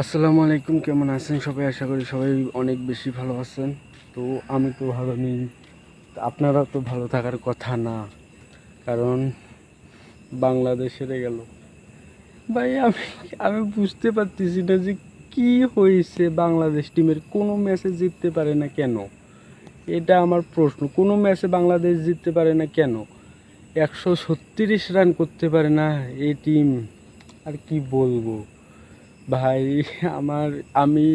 আসসালামু আলাইকুম, কেমন আছেন সবাই? আশা করি সবাই অনেক বেশি ভালো আছেন। তো আমি তো ভালো নেই। আপনারা তো ভালো থাকার কথা না। কারণ বাংলাদেশ গেল। ভাই, আমি আমি বুঝতে পারতেছি না যে কি হয়েছে বাংলাদেশ টিমের। কোনো ম্যাচে জিততে পারে না কেন? এটা আমার প্রশ্ন। কোনো ম্যাচে বাংলাদেশ জিততে পারে না কেন? একশো ছত্রিশ রান করতে পারে না এই টিম। আর কি বলব? ভাই, আমার, আমি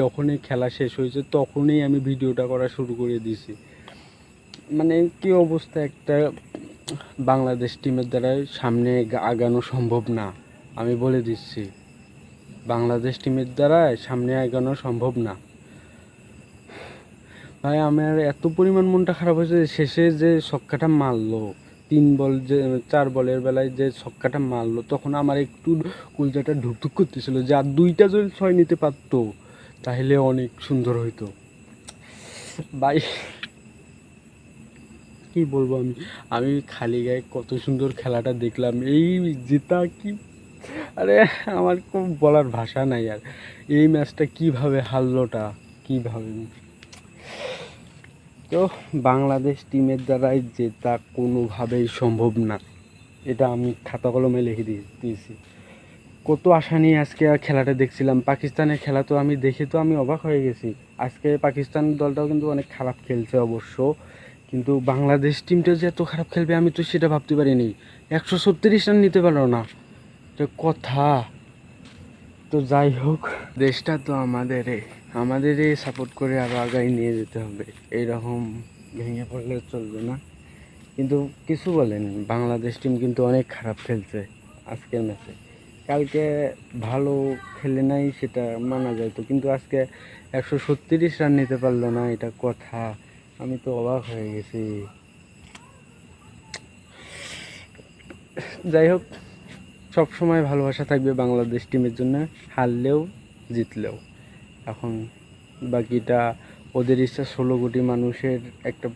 যখনই খেলা শেষ হয়েছে তখনই আমি ভিডিওটা করা শুরু করে দিয়েছি মানে কি অবস্থা একটা বাংলাদেশ টিমের দ্বারা সামনে আগানো সম্ভব না, আমি বলে দিচ্ছি। বাংলাদেশ টিমের দ্বারা সামনে আগানো সম্ভব না। ভাই, আমার এত পরিমাণ মনটা খারাপ হয়েছে শেষে যে ছক্কাটা মারলো তিন বল যে, চার বলের বেলায় যে ছক্কাটা মারলো, তখন আমার একটু কুলজাটা ঢুকঢুক করতেছিল যে, আর দুইটা যদি ছয় নিতে পারতো, তাহলে অনেক সুন্দর হইতো। ভাই, কি বলব আমি? আমি খালি গায়ে কত সুন্দর খেলাটা দেখলাম। এই জেতা কি? আরে, আমার খুব বলার ভাষা নাই আর। এই ম্যাচটা কীভাবে হারলোটা? কীভাবে? তো বাংলাদেশ টিমের দ্বারাই জেতা কোনোভাবেই সম্ভব না, এটা আমি খাতা কলমে লিখে দিয়ে দিয়েছি। কত আশা নিয়ে আজকে খেলাটা দেখছিলাম। পাকিস্তানের খেলা তো আমি দেখে তো আমি অবাক হয়ে গেছি। আজকে পাকিস্তান দলটাও কিন্তু অনেক খারাপ খেলছে অবশ্য, কিন্তু বাংলাদেশ টিমটা যে এত খারাপ খেলবে আমি তো সেটা ভাবতে পারিনি। একশো ছত্রিশ রান নিতে পারল না। তো কথা। তো যাই হোক, দেশটা তো আমাদেরই। আমাদেরই সাপোর্ট করে আরও আগায় নিয়ে যেতে হবে। এইরকম ভেঙে পড়লে চলবে না। কিন্তু কিছু বলেন, বাংলাদেশ টিম কিন্তু অনেক খারাপ খেলছে আজকের ম্যাচে কালকে ভালো খেলে নাই সেটা মানা যায় তো, কিন্তু আজকে একশো ছত্রিশ রান নিতে পারল না, এটা কথা। আমি তো অবাক হয়ে গেছি। যাই হোক সব সময় ভালোবাসা থাকবে বাংলাদেশ টিমের জন্য, হারলেও জিতলেও। এখন বাকিটা ওদের ইচ্ছা ষোলো কোটি মানুষের একটা,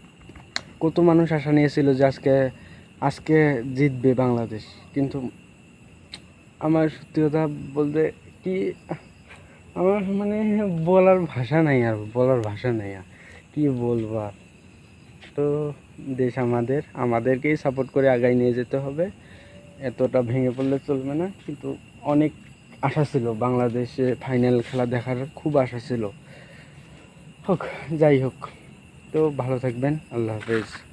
কত মানুষ আশা নিয়েছিল যে আজকে আজকে জিতবে বাংলাদেশ। কিন্তু আমার সত্যি কথা বলতে কি, আমার মানে বলার ভাষা নাই আর, বলার ভাষা নাই আর। কি বলব আর? তো দেশ আমাদের, আমাদেরকেই সাপোর্ট করে আগায় নিয়ে যেতে হবে। এতটা ভেঙে পড়লে চলবে না, কিন্তু অনেক আশা ছিল, বাংলাদেশে ফাইনাল খেলা দেখার খুব আশা ছিল। হোক, যাই হোক। তো ভালো থাকবেন, আল্লাহ হাফেজ।